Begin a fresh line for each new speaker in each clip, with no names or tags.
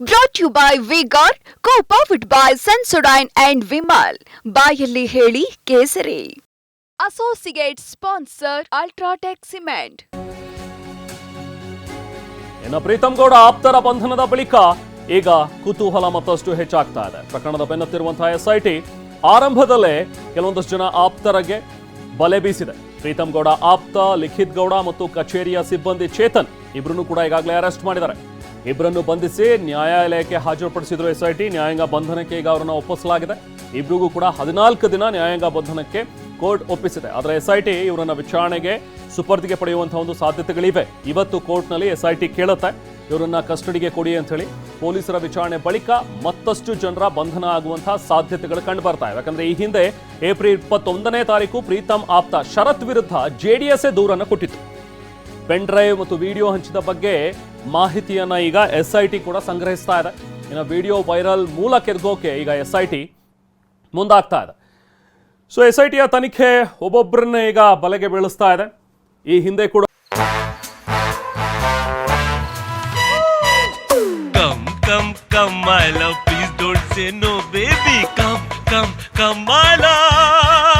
Brought you by V Guard co powered by Sensodyne and Vimal ಬಾಯಲ್ಲಿ ಹೇಳಿ ಕೇಸರಿ. Associate sponsor UltraTech cement
ಇನ್ನು ಪ್ರೀತಂ ಗೌಡ ಆಪ್ತರ ಬಂಧನದ ಬಳಿಕ ಈಗ ಕುತೂಹಲ ಮತ್ತಷ್ಟು ಹೆಚ್ಚಾಗ್ತಾ ಇದೆ. ಪ್ರಕರಣದ ಬೆನ್ನತ್ತಿರುವಂತಹ ಎಸ್ಐಟಿ ಆರಂಭದಲ್ಲೇ ಕೆಲವೊಂದಷ್ಟು ಜನ ಆಪ್ತರಿಗೆ ಬಲೆ ಬೀಸಿದೆ. ಪ್ರೀತಮ್ ಗೌಡ ಆಪ್ತ ಲಿಖಿತ್ ಗೌಡ ಮತ್ತು ಕಚೇರಿಯ ಸಿಬ್ಬಂದಿ ಚೇತನ್ ಇಬ್ಬರನ್ನು ಕೂಡ ಈಗಾಗಲೇ ಅರೆಸ್ಟ್ ಮಾಡಿದ್ದಾರೆ. ಇಬ್ಬರನ್ನು ಬಂಧಿಸಿ ನ್ಯಾಯಾಲಯಕ್ಕೆ ಹಾಜರುಪಡಿಸಿದ್ರು ಎಸ್ಐಟಿ. ನ್ಯಾಯಾಂಗ ಬಂಧನಕ್ಕೆ ಈಗ ಅವರನ್ನು ಒಪ್ಪಿಸಲಾಗಿದೆ. ಇಬ್ಬರಿಗೂ ಕೂಡ ಹದಿನಾಲ್ಕು ದಿನ ನ್ಯಾಯಾಂಗ ಬಂಧನಕ್ಕೆ ಕೋರ್ಟ್ ಒಪ್ಪಿಸಿದೆ. ಆದರೆ ಎಸ್ಐಟಿ ಇವರನ್ನ ವಿಚಾರಣೆಗೆ ಸುಪರ್ದಿಗೆ ಪಡೆಯುವಂತಹ ಒಂದು ಸಾಧ್ಯತೆಗಳಿವೆ. ಇವತ್ತು ಕೋರ್ಟ್ನಲ್ಲಿ ಎಸ್ಐಟಿ ಕೇಳುತ್ತೆ. ಇವರನ್ನ ಕಸ್ಟಡಿಗೆ ಕೊಡಿ ಅಂತ ಹೇಳಿ ಪೊಲೀಸರ ವಿಚಾರಣೆ ಬಳಿಕ ಮತ್ತಷ್ಟು ಜನರ ಬಂಧನ ಆಗುವಂತಹ ಸಾಧ್ಯತೆಗಳು ಕಂಡು ಬರ್ತಾ ಇದೆ ಯಾಕಂದ್ರೆ ಈ ಹಿಂದೆ ಏಪ್ರಿಲ್ ಇಪ್ಪತ್ತೊಂದನೇ ತಾರೀಕು ಪ್ರೀತಮ್ ಆಪ್ತ ಶರತ್ ವಿರುದ್ಧ ಜೆಡಿಎಸ್ ದೂರನ್ನು ಕೊಟ್ಟಿತ್ತು. ಪೆನ್ ಡ್ರೈವ್ ಮತ್ತು ವಿಡಿಯೋ ಹಂಚಿದ ಬಗ್ಗೆ ಮಾಹಿತಿಯನ್ನ ಈಗ ಎಸ್ ಐ ಟಿ ಕೂಡ ಸಂಗ್ರಹಿಸ್ತಾ ಇದೆ ಇನ್ನು ವಿಡಿಯೋ ವೈರಲ್ ಮೂಲ ಕೆದಗೋಕೆ ಈಗ ಟಿ ಮುಂದಾಗ್ತಾ ಇದೆ ಸೊ ಎಸ್ ಐ ಟಿಯ ತನಿಖೆ ಒಬ್ಬೊಬ್ಬರನ್ನ ಈಗ ಬಲೆಗೆ ಬೀಳಿಸ್ತಾ ಇದೆ ಈ ಹಿಂದೆ ಕೂಡ
Kamala. Please don't say no, baby. Come, come, Kamala.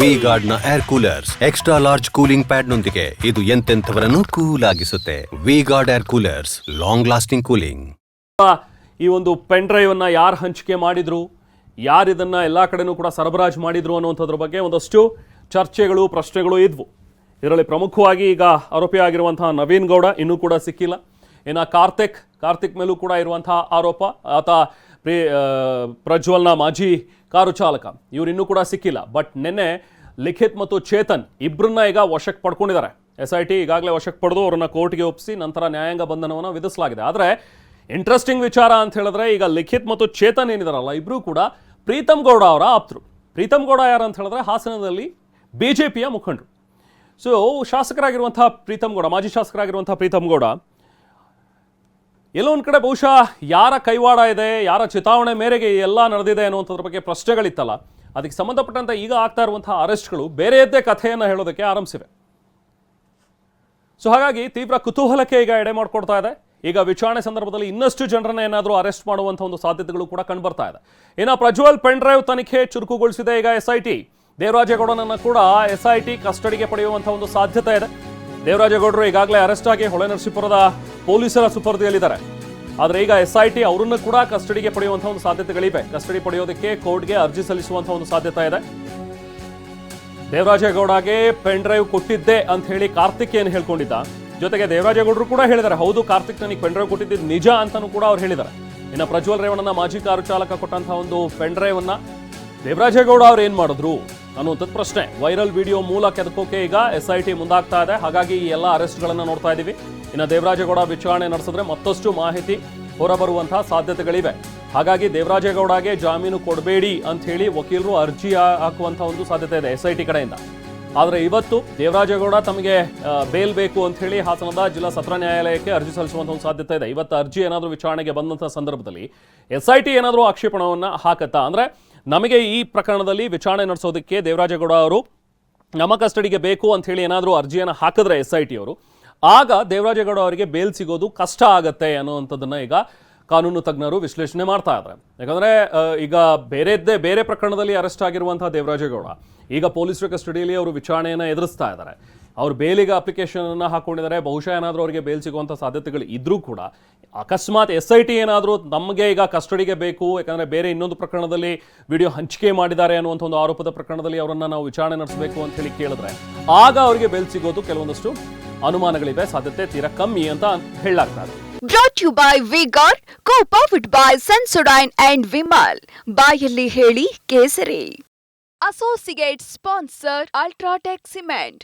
V ಗಾರ್ಡ್ನ air coolers extra large cooling pad ನೊಂದಿಗೆ ಇದು ಎಂತೆಂಥವರನ್ನು cool ಆಗಿಸುತ್ತೆ V Guard air coolers long lasting cooling
ಈ ಒಂದು ಪೆನ್ ಡ್ರೈವ್ ಅನ್ನ ಯಾರು ಹಂಚಿಕೆ ಮಾಡಿದ್ರು? ಯಾರು ಇದನ್ನ ಎಲ್ಲಾ ಕಡೆನೂ ಕೂಡ ಸರಬರಾಜು ಮಾಡಿದ್ರು ಅನ್ನುವಂಥದ್ರ ಬಗ್ಗೆ ಒಂದಷ್ಟು ಚರ್ಚೆಗಳು, ಪ್ರಶ್ನೆಗಳು ಇದ್ವು. ಇದರಲ್ಲಿ ಪ್ರಮುಖವಾಗಿ ಈಗ ಆರೋಪಿ ಆಗಿರುವಂತಹ ನವೀನ್ ಗೌಡ ಇನ್ನೂ ಕೂಡ ಸಿಕ್ಕಿಲ್ಲ. ಇನ್ನು ಕಾರ್ತಿಕ್ ಕಾರ್ತಿಕ್ ಮೇಲೂ ಕೂಡ ಇರುವಂತಹ ಆರೋಪ. ಆತ ಪ್ರಿ ಪ್ರಜ್ವಲ್ನ ಮಾಜಿ ಕಾರು ಚಾಲಕ. ಇವರಿನ್ನೂ ಕೂಡ ಸಿಕ್ಕಿಲ್ಲ. ಬಟ್ ನಿನ್ನೆ ಲಿಖಿತ್ ಮತ್ತು ಚೇತನ್ ಇಬ್ಬರನ್ನ ಈಗ ವಶಕ್ಕೆ ಪಡ್ಕೊಂಡಿದ್ದಾರೆ. ಎಸ್ ಐ ಟಿ ಈಗಾಗಲೇ ವಶಕ್ಕೆ ಪಡೆದು ಅವರನ್ನು ಕೋರ್ಟ್ಗೆ ಒಪ್ಪಿಸಿ ನಂತರ ನ್ಯಾಯಾಂಗ ಬಂಧನವನ್ನು ವಿಧಿಸಲಾಗಿದೆ. ಆದರೆ ಇಂಟ್ರೆಸ್ಟಿಂಗ್ ವಿಚಾರ ಅಂತ ಹೇಳಿದ್ರೆ ಈಗ ಲಿಖಿತ್ ಮತ್ತು ಚೇತನ್ ಏನಿದಾರಲ್ಲ ಇಬ್ಬರೂ ಕೂಡ ಪ್ರೀತಮ್ ಗೌಡ ಅವರ ಆಪ್ತರು. ಪ್ರೀತಮ್ ಗೌಡ ಯಾರು ಅಂತ ಹೇಳಿದ್ರೆ ಹಾಸನದಲ್ಲಿ ಬಿ ಜೆ ಮುಖಂಡರು. ಸೊ ಶಾಸಕರಾಗಿರುವಂತಹ ಪ್ರೀತಮ್ ಗೌಡ, ಮಾಜಿ ಶಾಸಕರಾಗಿರುವಂತಹ ಪ್ರೀತಮ್ ಗೌಡ ಎಲ್ಲೋ ಒಂದು ಕಡೆ ಬಹುಶಃ ಯಾರ ಕೈವಾಡ ಇದೆ, ಯಾರ ಚಿತಾವಣೆ ಮೇರೆಗೆ ಎಲ್ಲ ನಡೆದಿದೆ ಅನ್ನುವಂಥದ್ರ ಬಗ್ಗೆ ಪ್ರಶ್ನೆಗಳಿತ್ತಲ್ಲ. ಅದಕ್ಕೆ ಸಂಬಂಧಪಟ್ಟಂತೆ ಈಗ ಆಗ್ತಾ ಇರುವಂತಹ ಅರೆಸ್ಟ್ಗಳು ಬೇರೆಯದ್ದೇ ಕಥೆಯನ್ನು ಹೇಳೋದಕ್ಕೆ ಆರಂಭಿಸಿವೆ. ಸೊ ಹಾಗಾಗಿ ತೀವ್ರ ಕುತೂಹಲಕ್ಕೆ ಈಗ ಎಡೆ ಮಾಡಿಕೊಡ್ತಾ ಇದೆ. ಈಗ ವಿಚಾರಣೆ ಸಂದರ್ಭದಲ್ಲಿ ಇನ್ನಷ್ಟು ಜನರನ್ನ ಏನಾದರೂ ಅರೆಸ್ಟ್ ಮಾಡುವಂಥ ಒಂದು ಸಾಧ್ಯತೆಗಳು ಕೂಡ ಕಂಡುಬರ್ತಾ ಇದೆ. ಇನ್ನು ಪ್ರಜ್ವಲ್ ಪೆಂಡ್ರೈವ್ ತನಿಖೆ ಚುರುಕುಗೊಳಿಸಿದೆ ಈಗ ಎಸ್ ಐ ಟಿ ದೇವರಾಜೇಗೌಡನನ್ನು ಕೂಡ ಎಸ್ ಐ ಟಿ ಕಸ್ಟಡಿಗೆ ಪಡೆಯುವಂಥ ಒಂದು ಸಾಧ್ಯತೆ ಇದೆ. ದೇವರಾಜೇಗೌಡರು ಈಗಾಗಲೇ ಅರೆಸ್ಟ್ ಆಗಿ ಹೊಳೆನರಸೀಪುರದ ಪೊಲೀಸರ ಸುಪರ್ದಿಯಲ್ಲಿದ್ದಾರೆ. ಆದರೆ ಈಗ ಎಸ್ ಐ ಟಿ ಅವರನ್ನು ಕೂಡ ಕಸ್ಟಡಿಗೆ ಪಡೆಯುವಂಥ ಒಂದು ಸಾಧ್ಯತೆಗಳಿವೆ. ಕಸ್ಟಡಿ ಪಡೆಯೋದಕ್ಕೆ ಕೋರ್ಟ್ಗೆ ಅರ್ಜಿ ಸಲ್ಲಿಸುವಂಥ ಒಂದು ಸಾಧ್ಯತೆ ಇದೆ. ದೇವರಾಜೇಗೌಡಗೆ ಪೆನ್ ಡ್ರೈವ್ ಕೊಟ್ಟಿದ್ದೆ ಅಂತ ಹೇಳಿ ಕಾರ್ತಿಕ್ ಏನು ಹೇಳ್ಕೊಂಡಿದ್ದ? ಜೊತೆಗೆ ದೇವರಾಜೇಗೌಡರು ಕೂಡ ಹೇಳಿದ್ದಾರೆ, ಹೌದು ಕಾರ್ತಿಕ್ ನನಗೆ ಪೆನ್ ಡ್ರೈವ್ ಕೊಟ್ಟಿದ್ದು ನಿಜ ಅಂತಾನೂ ಕೂಡ ಅವ್ರು ಹೇಳಿದ್ದಾರೆ. ಇನ್ನು ಪ್ರಜ್ವಲ್ ರೇವಣ್ಣನ ಮಾಜಿ ಕಾರು ಚಾಲಕ ಕೊಟ್ಟಂತಹ ಒಂದು ಪೆನ್ ಡ್ರೈವ್ ಅನ್ನ ದೇವರಾಜೇಗೌಡ ಅವ್ರು ಏನ್ ಮಾಡಿದ್ರು? ಅನ್ನುವಂಥದ್ದು ಪ್ರಶ್ನೆ. ವೈರಲ್ ವಿಡಿಯೋ ಮೂಲ ಕೆದಕೋಕೆ ಈಗ ಎಸ್ ಐ ಟಿ ಮುಂದಾಗ್ತಾ ಇದೆ. ಹಾಗಾಗಿ ಈ ಎಲ್ಲ ಅರೆಸ್ಟ್ಗಳನ್ನು ನೋಡ್ತಾ ಇದ್ದೀವಿ ಇನ್ನು ದೇವರಾಜೇಗೌಡ ವಿಚಾರಣೆ ನಡೆಸಿದ್ರೆ ಮತ್ತಷ್ಟು ಮಾಹಿತಿ ಹೊರಬರುವಂತಹ ಸಾಧ್ಯತೆಗಳಿವೆ. ಹಾಗಾಗಿ ದೇವರಾಜೇಗೌಡಗೆ ಜಾಮೀನು ಕೊಡಬೇಡಿ ಅಂತ ಹೇಳಿ ವಕೀಲರು ಅರ್ಜಿ ಹಾಕುವಂತಹ ಒಂದು ಸಾಧ್ಯತೆ ಇದೆ ಎಸ್ ಕಡೆಯಿಂದ. ಆದರೆ ಇವತ್ತು ದೇವರಾಜೇಗೌಡ ತಮಗೆ ಬೇಲ್ ಬೇಕು ಅಂತ ಹೇಳಿ ಹಾಸನದ ಜಿಲ್ಲಾ ಸತ್ರ ನ್ಯಾಯಾಲಯಕ್ಕೆ ಅರ್ಜಿ ಸಲ್ಲಿಸುವಂತ ಒಂದು ಸಾಧ್ಯತೆ ಇದೆ. ಇವತ್ತು ಅರ್ಜಿ ಏನಾದರೂ ವಿಚಾರಣೆಗೆ ಬಂದಂತಹ ಸಂದರ್ಭದಲ್ಲಿ ಎಸ್ ಐ ಟಿ ಏನಾದರೂ ಆಕ್ಷೇಪಣವನ್ನು ಹಾಕತ್ತಾ? ಅಂದ್ರೆ ನಮಗೆ ಈ ಪ್ರಕರಣದಲ್ಲಿ ವಿಚಾರಣೆ ನಡೆಸೋದಕ್ಕೆ ದೇವರಾಜೇಗೌಡ ಅವರು ನಮ್ಮ ಕಸ್ಟಡಿಗೆ ಬೇಕು ಅಂತ ಹೇಳಿ ಏನಾದರೂ ಅರ್ಜಿಯನ್ನು ಹಾಕಿದ್ರೆ ಎಸ್ ಐ ಟಿ ಅವರು ಆಗ ದೇವರಾಜೇಗೌಡ ಅವರಿಗೆ ಬೇಲ್ ಸಿಗೋದು ಕಷ್ಟ ಆಗತ್ತೆ ಅನ್ನೋವಂಥದ್ದನ್ನು ಈಗ ಕಾನೂನು ತಜ್ಞರು ವಿಶ್ಲೇಷಣೆ ಮಾಡ್ತಾ ಇದ್ದಾರೆ ಯಾಕಂದ್ರೆ ಈಗ ಬೇರೆದ್ದೇ, ಬೇರೆ ಪ್ರಕರಣದಲ್ಲಿ ಅರೆಸ್ಟ್ ಆಗಿರುವಂತಹ ದೇವರಾಜೇಗೌಡ, ಈಗ ಪೊಲೀಸರ ಕಸ್ಟಡಿಯಲ್ಲಿ ಅವರು ವಿಚಾರಣೆಯನ್ನು ಎದುರಿಸ್ತಾ ಇದ್ದಾರೆ ಅವ್ರು ಬೇಲಿಗೆ ಅಪ್ಲಿಕೇಶನ್ ಅನ್ನ ಹಾಕೊಂಡಿದ್ದಾರೆ ಬಹುಶಃ ಏನಾದರೂ ಅವರಿಗೆ ಬೇಲ್ ಸಿಗುವಂಥ ಸಾಧ್ಯತೆಗಳು ಇದ್ರೂ ಕೂಡ, ಅಕಸ್ಮಾತ್ ಎಸ್ ಐ ಟಿ ಏನಾದರೂ ನಮಗೆ ಈಗ ಕಸ್ಟಡಿಗೆ ಬೇಕು, ಯಾಕಂದ್ರೆ ಬೇರೆ ಇನ್ನೊಂದು ಪ್ರಕರಣದಲ್ಲಿ ವಿಡಿಯೋ ಹಂಚಿಕೆ ಮಾಡಿದ್ದಾರೆ ಅನ್ನುವಂಥ ಒಂದು ಆರೋಪದ ಪ್ರಕರಣದಲ್ಲಿ ಅವರನ್ನು ನಾವು ವಿಚಾರಣೆ ನಡೆಸಬೇಕು ಅಂತ ಹೇಳಿ ಕೇಳಿದ್ರೆ, ಆಗ ಅವರಿಗೆ ಬೇಲ್ ಸಿಗೋದು ಕೆಲವೊಂದಷ್ಟು ಅನುಮಾನಗಳಿವೆ, ಸಾಧ್ಯತೆ ತೀರಾ ಕಮ್ಮಿ ಅಂತ ಹೇಳಲಾಗ್ತಾ
brought you by V Guard co powered by Sensodyne and Vimal ಬಾಯಲ್ಲಿ ಹೇಳಿ ಕೇಸರಿ. Associate sponsor UltraTech cement